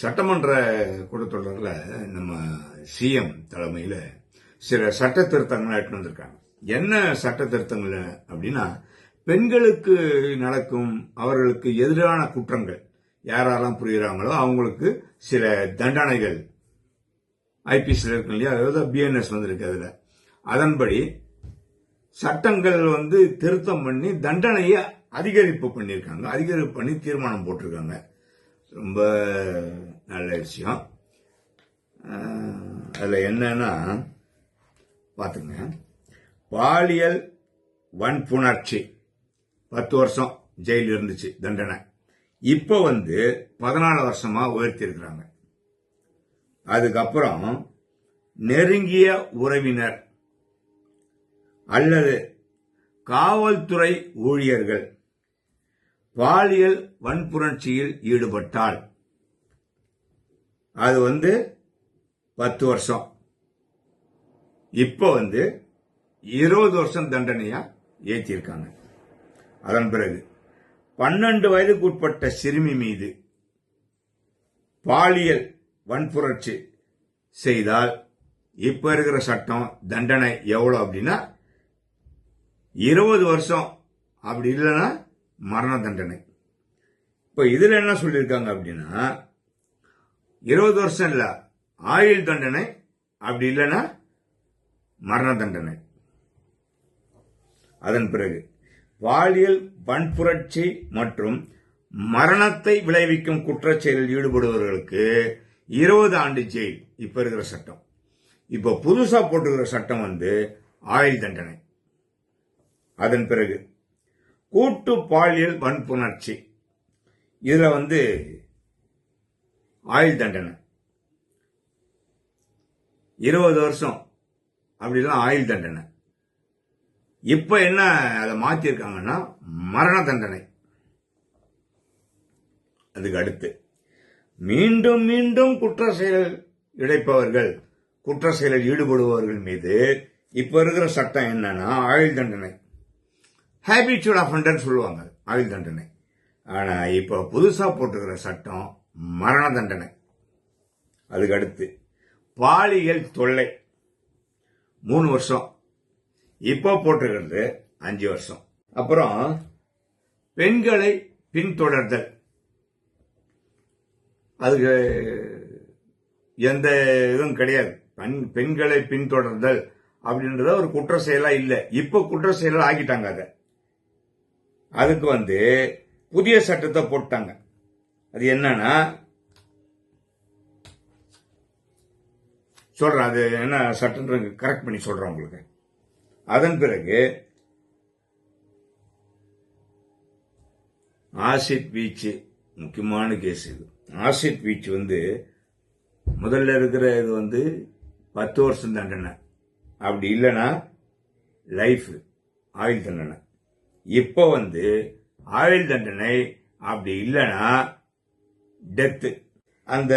சட்டமன்ற கூட்டத்தொடரில் நம்ம சிஎம் தலைமையில் சில சட்ட திருத்தங்களை எடுத்துட்டு வந்திருக்காங்க. என்ன சட்ட திருத்தங்கள் அப்படின்னா பெண்களுக்கு நடக்கும் அவர்களுக்கு எதிரான குற்றங்கள் யாரெல்லாம் புரிகிறாங்களோ அவங்களுக்கு சில தண்டனைகள். ஐபிஎஸ்ல இருக்கு இல்லையா? அதாவது பிஎன்எஸ் வந்திருக்கு அதில். அதன்படி சட்டங்கள் வந்து திருத்தம் பண்ணி தண்டனையை அதிகரிப்பு பண்ணியிருக்காங்க. அதிகரிப்பு பண்ணி தீர்மானம் போட்டிருக்காங்க. ரொம்ப நல்ல விஷயம். அதில் என்னன்னா பார்த்துங்க பாலியல் வன்புணர்ச்சி. பத்து வருஷம் ஜெயில் இருந்துச்சு தண்டனை. இப்போ வந்து பதினாலு வருஷமா உயர்த்தியிருக்கிறாங்க அதுக்கப்புறம் நெருங்கிய உறவினர் அல்லது காவல்துறை ஊழியர்கள் பாலியல் வன்புணர்ச்சியில் ஈடுபட்டால் அது வந்து பத்து வருஷம். இப்போ வந்து இருபது வருஷம் தண்டனையா ஏற்றிருக்காங்க அதன் பிறகு பன்னெண்டு வயதுக்கு உட்பட்ட சிறுமி மீது பாலியல் வன்புரட்சி செய்தால் இப்ப இருக்கிற சட்டம் தண்டனை எவ்வளோ அப்படின்னா இருபது வருஷம். அப்படி இல்லைன்னா மரண தண்டனை இப்ப இதுல என்ன சொல்லியிருக்காங்க அப்படின்னா இருபது வருஷம் இல்ல ஆயுள் தண்டனை அப்படி இல்லைன்னா மரண தண்டனை அதன் பிறகு பாலியல் வன்புரட்சி மற்றும் மரணத்தை விளைவிக்கும் குற்றச்செயலில் ஈடுபடுபவர்களுக்கு இருபது ஆண்டு ஜெயில் இப்ப இருக்கிற சட்டம். இப்ப புதுசா போட்டுக்கிற சட்டம் வந்து ஆயுள் தண்டனை. அதன் பிறகு கூட்டு பாலியல் வன்புணர்ச்சி. இதுல வந்து ஆயுள் தண்டனை. இருபது வருஷம். அப்படிலாம் ஆயுள் தண்டனை. இப்ப என்ன அதை மாத்திருக்காங்கன்னா மரண தண்டனை. அதுக்கு அடுத்து. மீண்டும் மீண்டும் குற்ற செயல் இழைப்பவர்கள் குற்ற செயலில் ஈடுபடுபவர்கள் மீது இப்ப இருக்கிற சட்டம் என்னன்னா ஆயுள் தண்டனை. ஹேபிச்சுவல் அஃபண்டர் சொல்லுவாங்க ஆயுள் தண்டனை. ஆனா இப்ப புதுசா போட்டுக்கிற சட்டம் மரண தண்டனை. அதுக்கு அடுத்து பாலியல் தொல்லை. மூணு வருஷம். இப்போ போட்டுக்கிறது அஞ்சு வருஷம். அப்புறம் பெண்களை பின்தொடர்தல். அதுக்கு எந்த இதுவும் கிடையாது. பெண் பெண்களை பின்தொடர்தல் அப்படின்றத ஒரு குற்ற செயலா இல்லை. இப்போ குற்ற செயலா ஆக்கிட்டாங்க அதை. அதுக்கு வந்து புதிய சட்டத்தை போட்டாங்க. அது என்னன்னா சொல்றேன் அது என்ன சட்டன்ற கரெக்ட் பண்ணி சொல்றேன் உங்களுக்கு. அதன் பிறகு ஆசிட் வீச்சு முக்கியமான கேஸ் இது. ஆசிட் வீச்சு வந்து முதல்ல இருக்கிற இது வந்து பத்து வருஷம் தண்டனை. அப்படி இல்லைன்னா லைஃப் ஆயுள் தண்டனை. இப்போ வந்து ஆயுள் தண்டனை அப்படி இல்லைன்னா டெத்து அந்த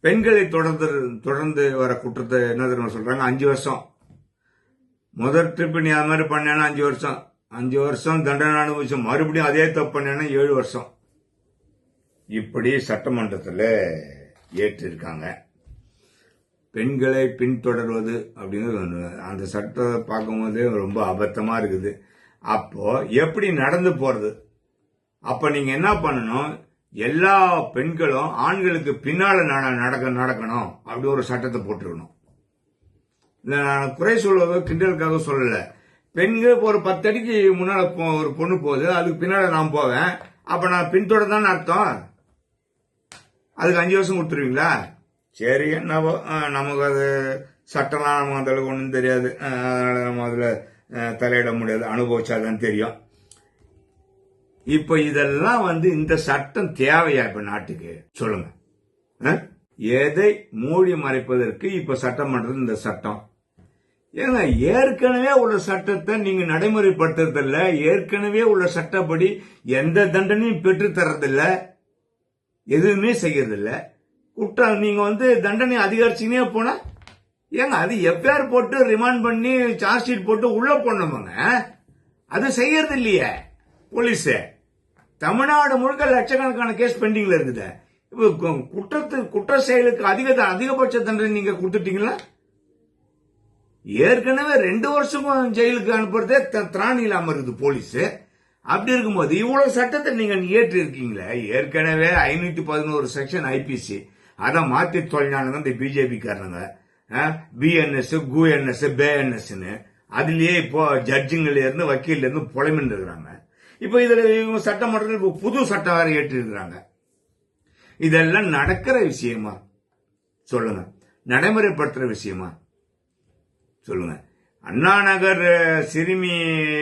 பெண்களை தொடர்ந்து தொடர்ந்து வர குற்றத்தை என்ன தெரியுமா சொல்றாங்க? அஞ்சு வருஷம். முதல் ட்ரிப் நீ அது மாதிரி பண்ணேன்னா அஞ்சு வருஷம். அஞ்சு வருஷம் தண்டனை அனுபவிச்சோம் மறுபடியும் அதே தப்பு பண்ணேன்னா ஏழு வருஷம். இப்படி சட்டமன்றத்தில் ஏற்றிருக்காங்க. பெண்களை பின்தொடர்வது அப்படிங்கிறது அந்த சட்டத்தை பார்க்கும்போதே ரொம்ப அபத்தமாக இருக்குது. அப்போ எப்படி நடந்து போறது? அப்ப நீங்க என்ன பண்ணணும்? எல்லா பெண்களும் ஆண்களுக்கு பின்னால நடக்க நடக்கணும். அப்படி ஒரு சட்டத்தை போட்டிருக்கணும். நான் குறை சொல்வதோ கிண்டலுக்காக சொல்லல. பெண்கள் ஒரு பத்து அடிக்கு முன்னால ஒரு பொண்ணு போகுது அதுக்கு பின்னால நான் போவேன். அப்ப நான் பின்தொடர்தான்னு அர்த்தம்? அதுக்கு அஞ்சு வருஷம் கொடுத்துருவீங்களா? சரி என்னவோ நமக்கு அது சட்டம்லாம் நமக்கு அந்த அளவுக்கு ஒன்றும் தெரியாது. அதனால நம்ம அதுல தலையிட முடியாது. அனுபவிச்சாதான் தெரியும். இப்போ இதெல்லாம் வந்து இந்த சட்டம் தேவையா இப்ப நாட்டுக்கு? சொல்லுங்க. எதை மூடி மறைப்பதற்கு இப்ப சட்டமன்றம் இந்த சட்டம்? ஏன்னா ஏற்கனவே உள்ள சட்டத்தை நீங்க நடைமுறைப்படுத்துறதில்ல. ஏற்கனவே உள்ள சட்டப்படி எந்த தண்டனையும் பெற்று தர்றதில்ல எதுவுமே செய்யறதில்ல. குற்றம் நீங்க வந்து தண்டனை அதிகரிச்சுனே போனா ஏங்க அது எஃப்ஐஆர் போட்டு ரிமாண்ட் பண்ணி சார்ஜ் ஷீட் போட்டு உள்ள போடணுமாங்க? அது செய்யறது இல்லையே போலீஸ். தமிழ்நாடு முழுக்க லட்சக்கணக்கான கேஸ் பெண்டிங்ல இருக்குது. இப்போ குற்றத்து குற்ற செயலுக்கு அதிக அதிகபட்ச தண்டனை நீங்க கொடுத்துட்டீங்களா? ஏற்கனவே ரெண்டு வருஷமும் ஜெயிலுக்கு அனுப்புறதே த- திராணி இல்லாம இருக்குது போலீஸ். அப்படி இருக்கும்போது இவ்வளவு சட்டத்தை நீங்க ஏற்றி இருக்கீங்களே ஏற்கனவே ஐநூத்தி பதினோரு செக்ஷன் ஐபிசி அதை மாத்தி தொழிலானுங்க இந்த பிஜேபி காரணங்க பிஎன்எஸ் குஎன்எஸ் பேஎன்எஸ்னு அதுலயே இப்போ ஜட்ஜுங்கள்ல இருந்து வக்கீல்ல இருந்து புலமின்னு இருக்கிறாங்க இப்போ இதுல இவங்க சட்டமன்றத்தில் இப்போ புது சட்டம் வேற ஏற்றி இருக்கிறாங்க இதெல்லாம் நடக்கிற விஷயமா? சொல்லுங்க. நடைமுறைப்படுத்துற விஷயமா? சொல்லுங்க. அண்ணா நகர் சிறுமி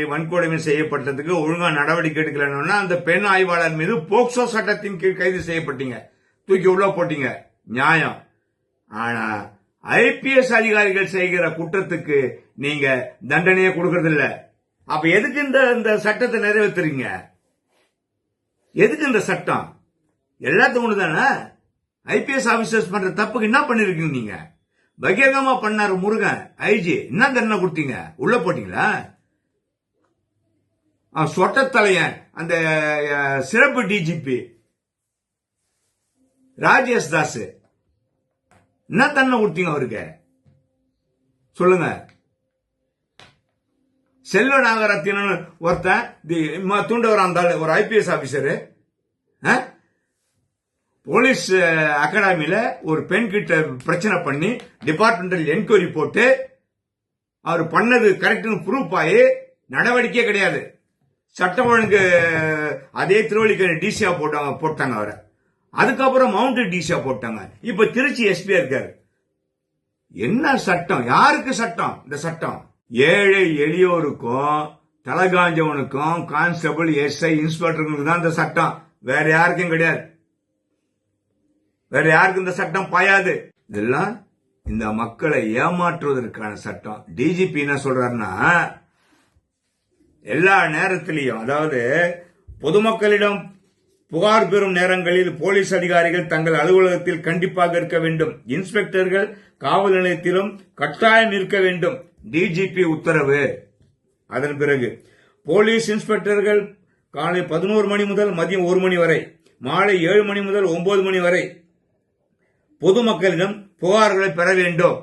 வன்கொடுமை செய்யப்பட்டதுக்கு ஒழுங்கா நடவடிக்கை எடுக்கலன்னா அந்த பெண் ஆய்வாளர் மீது போக்சோ சட்டத்தின் கீழ் கைது செய்யப்பட்டீங்க. தூக்கி உள்ள போட்டீங்க. நியாயம். ஆனா ஐபிஎஸ் அதிகாரிகள் செய்கிற குற்றத்துக்கு நீங்க தண்டனையை கொடுக்கறது இல்ல அப்ப எதுக்கு இந்த இந்த சட்டத்தை நிறைவேற்றுறீங்க எதுக்கு இந்த சட்டம்? எல்லாத்துக்கும் ஒண்ணுதானே? ஐபிஎஸ் ஆபீசர்ஸ் பண்ற தப்புக்கு என்ன பண்ணிருக்கீங்க நீங்க? பகிரங்கமா பண்ணாரு முருகன் ஐஜி என்ன தண்டனை கொடுத்தீங்க? உள்ள போட்டீங்களா? சொட்ட சொட்டத்தலையன் அந்த சிறப்பு டிஜிபி ராஜேஷ் தாஸ். என்ன தண்ணி கொடுத்தீங்க அவருக்கு? சொல்லுங்க. செல்வ நாகரத்தினன் ஒருத்தன் தி- தூண்டவர் அந்த ஒரு ஐபிஎஸ் ஆபீசரு. போலீஸ் அகாடமியில ஒரு பெண் கிட்ட பிரச்சனை பண்ணி டிபார்ட்மெண்டல் என்கொயரி போட்டு அவர் பண்ணது கரெக்ட்னு ப்ரூஃப் ஆகி நடவடிக்கையே கிடையாது. சட்டம் ஒழுங்கு அதே திருவள்ளிக்கரை டிசியா போட்டாங்க போட்டாங்க அவரை. அதுக்கப்புறம் மவுண்ட் டிசியா போட்டாங்க. இப்ப திருச்சி எஸ்பி இருக்காரு. என்ன சட்டம்? யாருக்கு சட்டம்? இந்த சட்டம். ஏழை எளியோருக்கும் தலகாஞ்சவனுக்கும் கான்ஸ்டபிள் எஸ்ஐ இன்ஸ்பெக்டர்களுக்கு தான் இந்த சட்டம். வேற யாருக்கும் கிடையாது. வேற யாருக்கும் இந்த சட்டம் பாயாது. இதெல்லாம் இந்த மக்களை ஏமாற்றுவதற்கான சட்டம். டிஜிபி என்ன சொல்றாருன்னா எல்லா நேரத்திலையும் அதாவது பொதுமக்களிடம் புகார் பெறும் நேரங்களில் போலீஸ் அதிகாரிகள் தங்கள் அலுவலகத்தில் கண்டிப்பாக இருக்க வேண்டும். இன்ஸ்பெக்டர்கள் காவல் நிலையத்திலும் கட்டாயம் இருக்க வேண்டும். டிஜிபி உத்தரவு. அதன் பிறகு போலீஸ் இன்ஸ்பெக்டர்கள் காலை பதினோரு மணி முதல் மதியம் ஒரு மணி வரை மாலை ஏழு மணி முதல் ஒன்பது மணி வரை பொதுமக்களிடம் புகார்களை பெற வேண்டும்.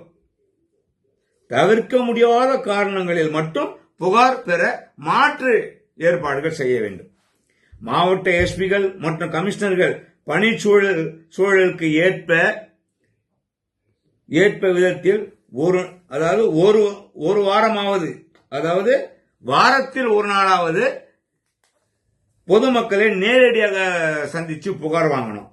தவிர்க்க முடியாத காரணங்களில் மட்டும் புகார் பெற மாற்று ஏற்பாடுகள் செய்ய வேண்டும். மாவட்ட எஸ்பிகள் மற்றும் கமிஷனர்கள் பணிச்சூழல் சூழலுக்கு ஏற்ப ஏற்ப விதத்தில் ஒரு அதாவது ஒரு ஒரு வாரமாவது அதாவது வாரத்தில் ஒரு நாளாவது பொதுமக்களை நேரடியாக சந்திச்சு புகார் வாங்கணும்.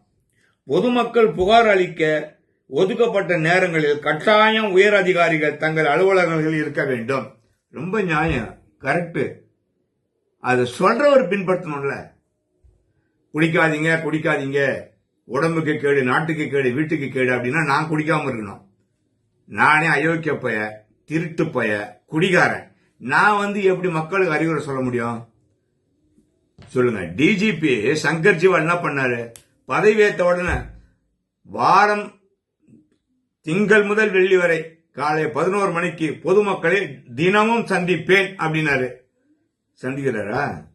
பொதுமக்கள் புகார் அளிக்க ஒதுக்கப்பட்ட நேரங்களில் கட்டாயம் உயர் அதிகாரிகள் தங்கள் அலுவலகங்களில் இருக்க வேண்டும். ரொம்ப நியாயம். கரெக்டு அதை சொல்றவர் பின்பற்றணும்ல. குடிக்காதீங்க குடிக்காதீங்க. உடம்புக்கு கேடு நாட்டுக்கு கேடு வீட்டுக்கு கேடு அப்படின்னா நான் குடிக்காம இருக்கணும். நானே அயோக்கிய பய திருட்டு பய குடிகாரன். நான் வந்து எப்படி மக்களுக்கு அறிவுரை சொல்ல முடியும்? சொல்லுங்க. டிஜிபி சங்கர் ஜிவா என்ன பண்ணாரு? பதவியேற்ற உடனே வாரம் திங்கள் முதல் வெள்ளி வரை காலை பதினோரு மணிக்கு பொதுமக்களை தினமும் சந்திப்பேன் அப்படின்னாரு. சந்திக்கிறாரா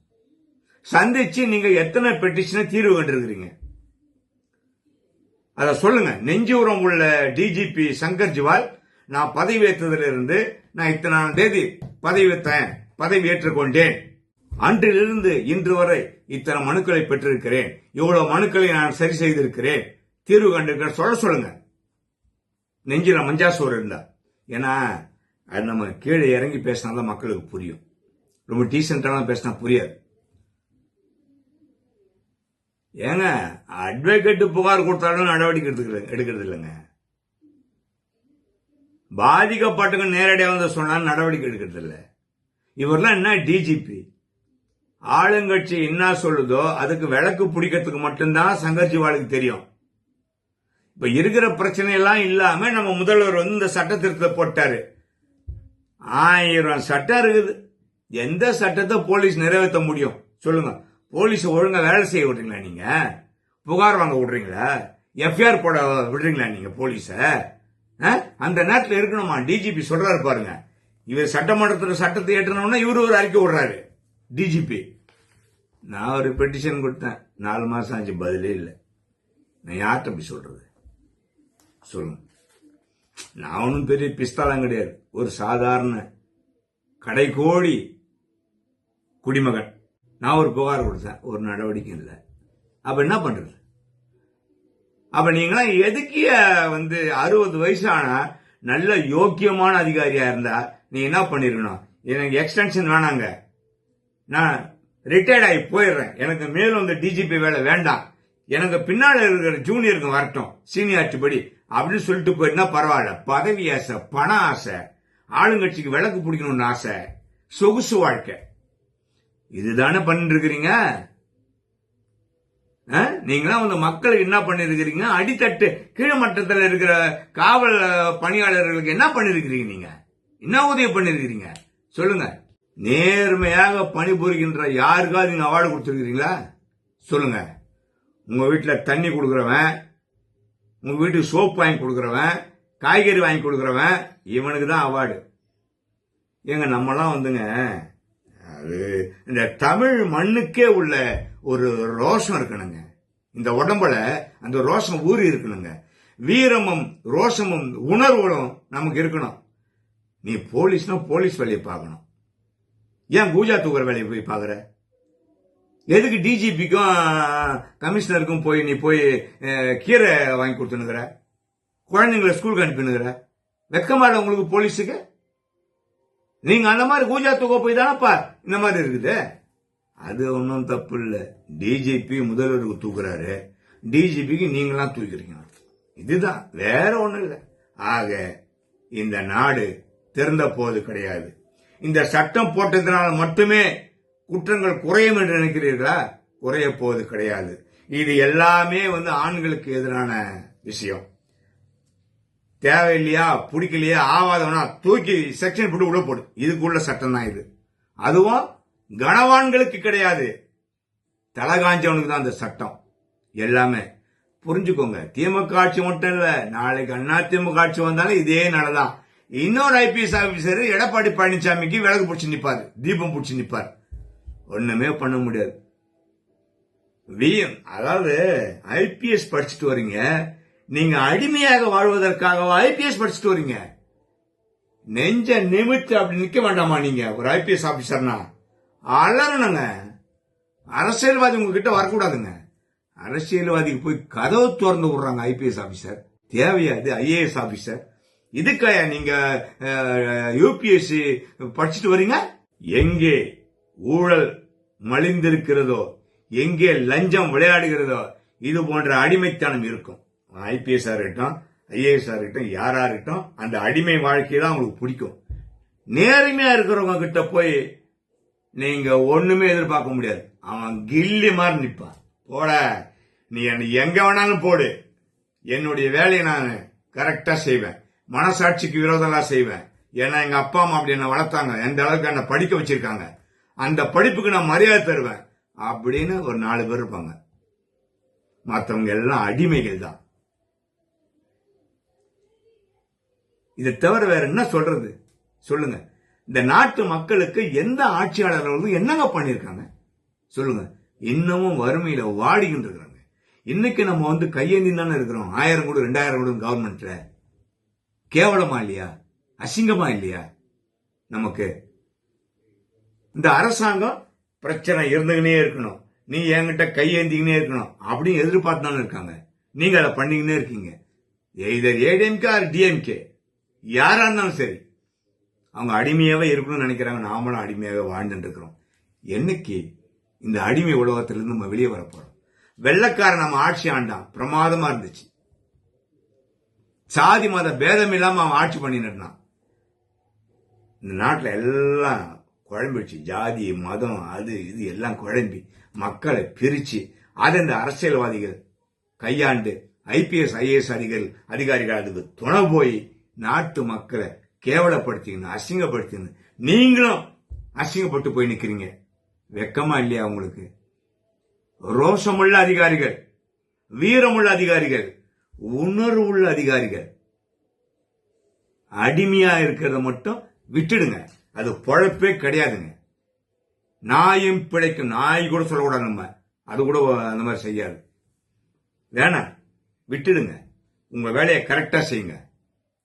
சந்திச்சு நீங்க எத்தனை பெட்டிஷனை தீர்வு கண்டிருக்கிறீங்க? அத சொல்லுங்க. நெஞ்சு உரம் உள்ள டிஜிபி சங்கர் ஜிவால் நான் பதவியேற்றதிலிருந்து இருந்து நான் இத்தனாம் தேதி வைத்தேன் பதவி ஏற்றுக்கொண்டேன் அன்றிலிருந்து இன்று வரை இத்தனை மனுக்களை பெற்றிருக்கிறேன். இவ்வளவு மனுக்களை நான் சரி செய்திருக்கிறேன். தீர்வு கண்டிருக்கிறேன் சொல்ல சொல்லுங்க. நெஞ்சில மஞ்சாசோறு இருந்தா. ஏன்னா அது நம்ம கீழே இறங்கி பேசினாதான் மக்களுக்கு புரியும். ரொம்ப டீசென்டான பேசினா புரியாது. ஏங்க அட்வொகேட் புகார் கொடுத்தாலும் நடவடிக்கை எடுத்துக்கிறது எடுக்கிறது இல்லைங்க. பாதிக்கப்பட்டவங்க நேரடியாக வந்து சொன்னாலும் நடவடிக்கை எடுக்கிறது இல்லை. இவரெல்லாம் என்ன டிஜிபி ஆளுங்கட்சி என்ன சொல்லுதோ அதுக்கு விளக்கு பிடிக்கிறதுக்கு மட்டும்தான் சங்கர்ஜிவாலுக்கு தெரியும். இப்ப இருக்கிற பிரச்சனையெல்லாம் இல்லாம நம்ம முதல்வர் வந்து இந்த சட்ட திருத்தத்தை போட்டாரு. ஆயிரம் சட்டம் இருக்குது. எந்த சட்டத்தை போலீஸ் நிறைவேற்ற முடியும்? சொல்லுங்க. போலீஸ் ஒழுங்கா வேலை செய்ய விடுறீங்களா நீங்க? புகார் வாங்க விடுறீங்களா? எஃப்ஐஆர் போட விடுறீங்களா நீங்க போலீஸ? அந்த நேரத்தில் இருக்கணுமா? டிஜிபி சொல்றாரு பாருங்க. இவர் சட்டமன்றத்தில் சட்டத்தை ஏற்றணும்னா இவரு ஒரு அறிக்கை விடுறாரு. டிஜிபி நான் ஒரு பெட்டிஷன் கொடுத்தேன். நாலு மாசம் ஆச்சு பதிலே இல்லை. நான் யார்கிட்ட அப்படி சொல்றது? சொல்லுங்க. நான் ஒன்றும் பெரிய பிஸ்தாலாம் கிடையாது. ஒரு சாதாரண கடைக்கோடி குடிமகன். நான் ஒரு புகார் கொடுத்தேன் ஒரு நடவடிக்கை இல்லை. அப்ப என்ன பண்றது? அப்ப நீங்களாம் எதுக்கு வந்து அறுபது வயசான நல்ல யோக்கியமான அதிகாரியா இருந்தா நீ என்ன பண்ணிருக்கணும்? எனக்கு எக்ஸ்டென்ஷன் வேணாங்க. நான் ரிட்டையர்ட் ஆகி போயிடுறேன். எனக்கு மேலும் இந்த டிஜிபி வேலை வேண்டாம். எனக்கு பின்னால் இருக்கிற ஜூனியருக்கு வரட்டும் சீனியாரிட்டி படி. அப்படின்னு சொல்லிட்டு போயிருந்தா பரவாயில்ல. பதவி ஆசை பண ஆசை ஆளுங்கட்சிக்கு விளக்கு பிடிக்கணும்னு ஆசை சொகுசு வாழ்க்கை. இதுதானே பண்ணிட்டு இருக்கிறீங்க நீங்களாம் வந்து மக்களுக்கு என்ன பண்ணிருக்கிறீங்க? அடித்தட்டு கீழ்மட்டத்தில் இருக்கிற காவல் பணியாளர்களுக்கு என்ன பண்ணிருக்கிறீங்க நீங்க? என்ன உதவி பண்ணிருக்கிறீங்க? சொல்லுங்க. நேர்மையாக பணிபுரிகின்ற யாருக்காவது நீங்க அவார்டு கொடுத்துருக்கீங்களா சொல்லுங்க. உங்க வீட்டில் தண்ணி கொடுக்குறவன் உங்க வீட்டுக்கு சோப் வாங்கி கொடுக்குறவன் காய்கறி வாங்கி கொடுக்குறவன் இவனுக்கு தான் அவார்டு. ஏங்க நம்மலாம் வந்துங்க அது இந்த தமிழ் மண்ணுக்கே உள்ள ஒரு ரோஷம் இருக்கணுங்க. இந்த உடம்புல அந்த ரோஷம் ஊறி இருக்கணுங்க. வீரமும் ரோஷமும் உணர்வுகளும் நமக்கு இருக்கணும். நீ போலீஸ்னா போலீஸ் வேலையை பார்க்கணும். ஏன் பூஜா தூக்குற வேலையை போய் பார்க்குற? எதுக்கு டிஜிபிக்கும் கமிஷனருக்கும் போய் நீ போய் கீரை வாங்கி கொடுத்துனுக்குற குழந்தைங்களை ஸ்கூலுக்கு அனுப்பினுக்குற வெக்கமாட உங்களுக்கு போலீஸுக்கு? நீங்க அந்த மாதிரி பூஜா தூக்க போய் தானப்பா? இந்த மாதிரி இருக்குது. அது ஒன்றும் தப்பு இல்லை டிஜிபி முதல்வருக்கு தூக்குறாரு. டிஜிபிக்கு நீங்களாம் தூக்கிறீங்க. இதுதான். வேற ஒன்றும் இல்லை. ஆக இந்த நாடு திறந்த போது கிடையாது. இந்த சட்டம் போட்டதுனால மட்டுமே குற்றங்கள் குறையும் என்று நினைக்கிறீர்களா? குறைய போவது கிடையாது. இது எல்லாமே வந்து ஆண்களுக்கு எதிரான விஷயம். தேவையில்லையா பிடிக்கலையா ஆவாதவனா தூக்கி செக்ஷன் போட்டு உள்ள போடு. இதுக்குள்ள சட்டம் தான் இது. அதுவும் கனவான்களுக்கு கிடையாது. தலகாஞ்சவனுக்கு தான் அந்த சட்டம். எல்லாமே. புரிஞ்சுக்கோங்க. திமுக ஆட்சி மட்டும் இல்ல. நாளைக்கு அண்ணா திமுக ஆட்சி வந்தாலும் இதே நடதான் இன்னொரு ஐபிஎஸ் ஆபீசர் எடப்பாடி பழனிசாமிக்கு விளக்கு பிடிச்சி நிப்பாரு. தீபம் பிடிச்சி நிப்பார். ஒண்ணுமே பண்ண முடியாது. விஎம் அதாவது ஐபிஎஸ் படிச்சுட்டு வரீங்க. நீங்க அடிமையாக வாழ்வதற்காக ஐபிஎஸ் படிச்சுட்டு வரீங்க. நெஞ்ச நிமித்து அப்படி நிக்க வேண்டாமா நீங்க? ஒரு ஐபிஎஸ் ஆபீசர்னா அலறணுங்க. அரசியல்வாதி உங்ககிட்ட வரக்கூடாதுங்க. அரசியல்வாதிக்கு போய் கதவு திறந்து விடுறாங்க ஐபிஎஸ் ஆபீசர் தேவையாது ஐஏஎஸ் ஆபீசர் இதுக்காயா நீங்க யூபிஎஸ்சி படிச்சுட்டு வரீங்க? எங்கே ஊழல் மலிந்திருக்கிறதோ எங்கே லஞ்சம் விளையாடுகிறதோ இது போன்ற அடிமைத்தனம் இருக்கும். ஐபிஎஸ் இருக்கட்டும் ஐஏஎஸ் இருக்கட்டும் யாரா இருக்கட்டும் அந்த அடிமை வாழ்க்கை தான் அவங்களுக்கு பிடிக்கும். நேர்மையா இருக்கிறவங்க கிட்ட போய் நீங்க ஒண்ணுமே எதிர்பார்க்க முடியாது. அவன் கில்லி மாதிரி நிற்பான் போட நீ என்னை எங்க வேணாலும் போடு. என்னுடைய வேலையை நான் கரெக்டா செய்வேன். மனசாட்சிக்கு விரோதம்லாம் செய்வேன். ஏன்னா எங்க அப்பா அம்மா அப்படி என்ன வளர்த்தாங்க. எந்த அளவுக்கு என்ன படிக்க வச்சிருக்காங்க. அந்த படிப்புக்கு நான் மரியாதை தருவேன் அப்படின்னு ஒரு நாலு பேர் இருப்பாங்க. மற்றவங்க எல்லாம் அடிமைகள் தான். இதை தவிர வேற என்ன சொல்றது? சொல்லுங்க. இந்த நாட்டு மக்களுக்கு எந்த ஆட்சியாளர்களும் என்னங்க பண்ணிருக்காங்க சொல்லுங்க. இன்னமும் வறுமையில வாடிக்கிட்டு இருக்கிறாங்க இன்னைக்கு நம்ம வந்து கையேந்தி தானே இருக்கிறோம். ஆயிரம் கூட ரெண்டாயிரம் கூட கவர்மெண்ட்ல கேவலமா இல்லையா? அசிங்கமா இல்லையா? நமக்கு. இந்த அரசாங்கம் பிரச்சனை இருந்துகினே இருக்கணும். நீ என்கிட்ட கையேந்திக்கினே இருக்கணும். அப்படின்னு எதிர்பார்த்து தானே இருக்காங்க. நீங்க அதை பண்ணிக்கினே இருக்கீங்க. Either ADMK or DMK? யாரா இருந்தாலும் சரி அவங்க அடிமையாவே இருக்கணும்னு நினைக்கிறாங்க. நாமளும் அடிமையாவே வாழ்ந்துட்டு இருக்கிறோம் என்னைக்கு இந்த அடிமை உலகத்திலிருந்து நம்ம வெளியே வர போறோம் வெள்ளக்காரன் நம்ம ஆட்சி ஆண்டான். பிரமாதமா இருந்துச்சு. சாதி மத பேதம் இல்லாம அவன் ஆட்சி பண்ணிட்டு இருந்தான். இந்த நாட்டில் எல்லாம் குழம்பிடுச்சு. ஜாதி மதம் அது இது எல்லாம் குழம்பி மக்களை பிரிச்சு அதை இந்த அரசியல்வாதிகள் கையாண்டு ஐபிஎஸ் ஐஏஎஸ் அதிகாரிகள் அதிகாரிகள் அதுக்கு துணை போய் நாட்டு மக்களை கேவலப்படுத்திக்கணும் அசிங்கப்படுத்திக்கணும். நீங்களும் அசிங்கப்பட்டு போய் நிற்கிறீங்க வெக்கமா இல்லையா உங்களுக்கு? ரோஷமுள்ள அதிகாரிகள் வீரமுள்ள அதிகாரிகள் உணர்வுள்ள அதிகாரிகள். அடிமையா இருக்கிறத மட்டும் விட்டுடுங்க. அது பொழப்பே கிடையாதுங்க. நாயும் பிழைக்கும். நாய் கூட சொல்லக்கூடாது நம்ம. அது கூட அந்த மாதிரி செய்யாது. வேணாம். விட்டுடுங்க. உங்க வேலையை கரெக்டா செய்யுங்க.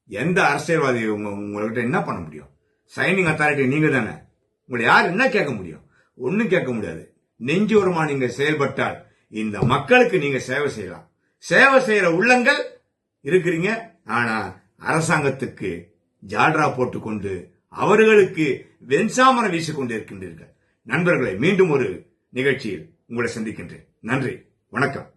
எந்த அரசியல்வாதி உங்கள்கிட்ட என்ன பண்ண முடியும்? சைனிங் அத்தாரிட்டி நீங்க தானே. உங்களை யார் என்ன கேட்க முடியும்? ஒன்றும் கேட்க முடியாது. நெஞ்சோரமா நீங்க செயல்பட்டால் இந்த மக்களுக்கு நீங்க சேவை செய்யலாம். சேவை செய்யற உள்ளங்கள் இருக்கிறீங்க. ஆனா அரசாங்கத்துக்கு ஜால்ரா போட்டுக்கொண்டு அவர்களுக்கு வெண்சாமரம் வீசிக்கொண்டு இருக்கின்றீர்கள். நண்பர்களை மீண்டும் ஒரு நிகழ்ச்சியில் உங்களை சந்திக்கின்றேன். நன்றி. வணக்கம்.